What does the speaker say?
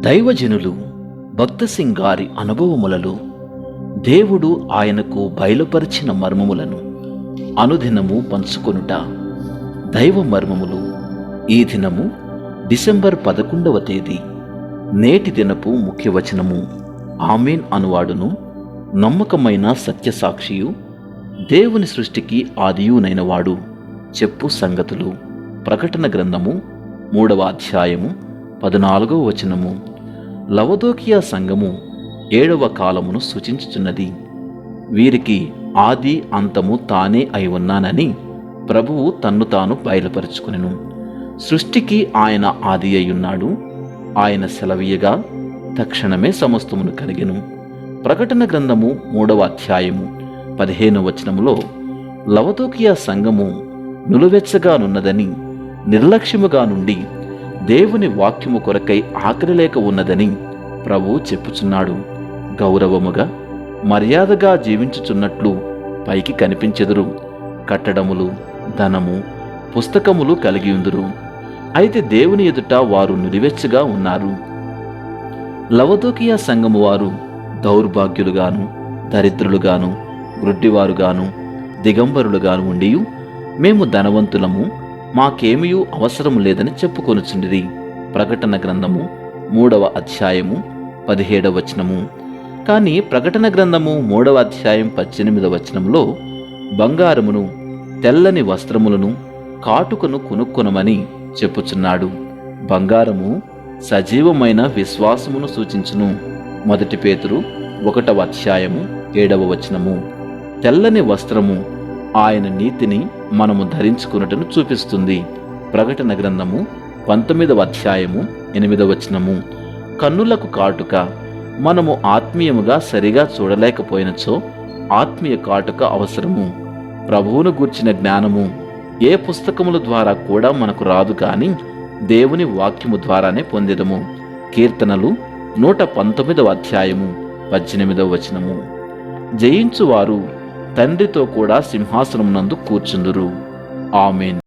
దైవజనులు భక్తసింగ్ గారి అనుభవములలో దేవుడు ఆయనకు బయలుపరిచిన మర్మములను అనుదినము పంచుకొనుట దైవ మర్మములు. ఈ దినము డిసెంబర్ పదకొండవ తేదీ నేటి దినపు ముఖ్య వచనము. ఆమెన్ అనువాడును. నమ్మకమైన సత్యసాక్షియు దేవుని సృష్టికి ఆదియునైనవాడు. చెప్పు సంగతులు. ప్రకటన గ్రంథము మూడవ అధ్యాయము పద్నాలుగో వచనము. లవదోకియా సంఘము ఏడవ కాలమును సూచించుచున్నది. వీరికి ఆది అంతము తానే అయి ఉన్నానని ప్రభువు తన్ను తాను బయలుపరుచుకునెను. సృష్టికి ఆయన ఆది అయ్యున్నాడు. ఆయన సెలవీయగా తక్షణమే సమస్తమును కలిగెను. ప్రకటన గ్రంథము మూడవ అధ్యాయము పదిహేను వచనములో లవతోకియా సంఘము నులువెచ్చగానున్నదని నిర్లక్ష్యముగా నుండి దేవుని వాక్యము కొరకై ఆకలి లేక ఉన్నదని ప్రభు చెప్పుచున్నాడు. గౌరవముగా మర్యాదగా జీవించుచున్నట్లు పైకి కనిపించెదురు. కట్టడములు ధనము పుస్తకములు కలిగి ఉందురు. అయితే దేవుని ఎదుట వారు నిలివెచ్చగా ఉన్నారు. లవదోకియా సంఘము వారు దౌర్భాగ్యులుగాను దరిద్రులుగాను గ్రుడ్డివారుగాను దిగంబరులుగాను ఉండి మేము ధనవంతులము మాకేమీ అవసరం లేదని చెప్పుకొనుచుండిరి. ప్రకటన గ్రంథము మూడవ అధ్యాయము పదిహేడవ వచనము. కానీ ప్రకటన గ్రంథము మూడవ అధ్యాయం పద్దెనిమిదవ వచనంలో బంగారమును తెల్లని వస్త్రములను కాటుకను కొనుక్కొనమని చెప్పుచున్నాడు. బంగారము సజీవమైన విశ్వాసమును సూచించును. మొదటి పేతురు ఒకటవ అధ్యాయము ఏడవ వచనము. తెల్లని వస్త్రము ఆయన నీతిని మనము ధరించుకున్నటను చూపిస్తుంది. ప్రకటన గ్రంథము పంతొమ్మిదవ అధ్యాయము ఎనిమిదవ వచనము. కన్నులకు కాటుక మనము ఆత్మీయముగా సరిగా చూడలేకపోయినచో ఆత్మీయ కాటుక అవసరము. ప్రభువును గూర్చిన జ్ఞానము ఏ పుస్తకముల ద్వారా కూడా మనకు రాదు కానీ దేవుని వాక్యము ద్వారానే పొందిదము. కీర్తనలు నూట పంతొమ్మిదవ అధ్యాయము పద్దెనిమిదవ వచనము. జయించువారు తండ్రితో కూడా సింహాసనం నందు కూర్చుందురు. ఆమెన్.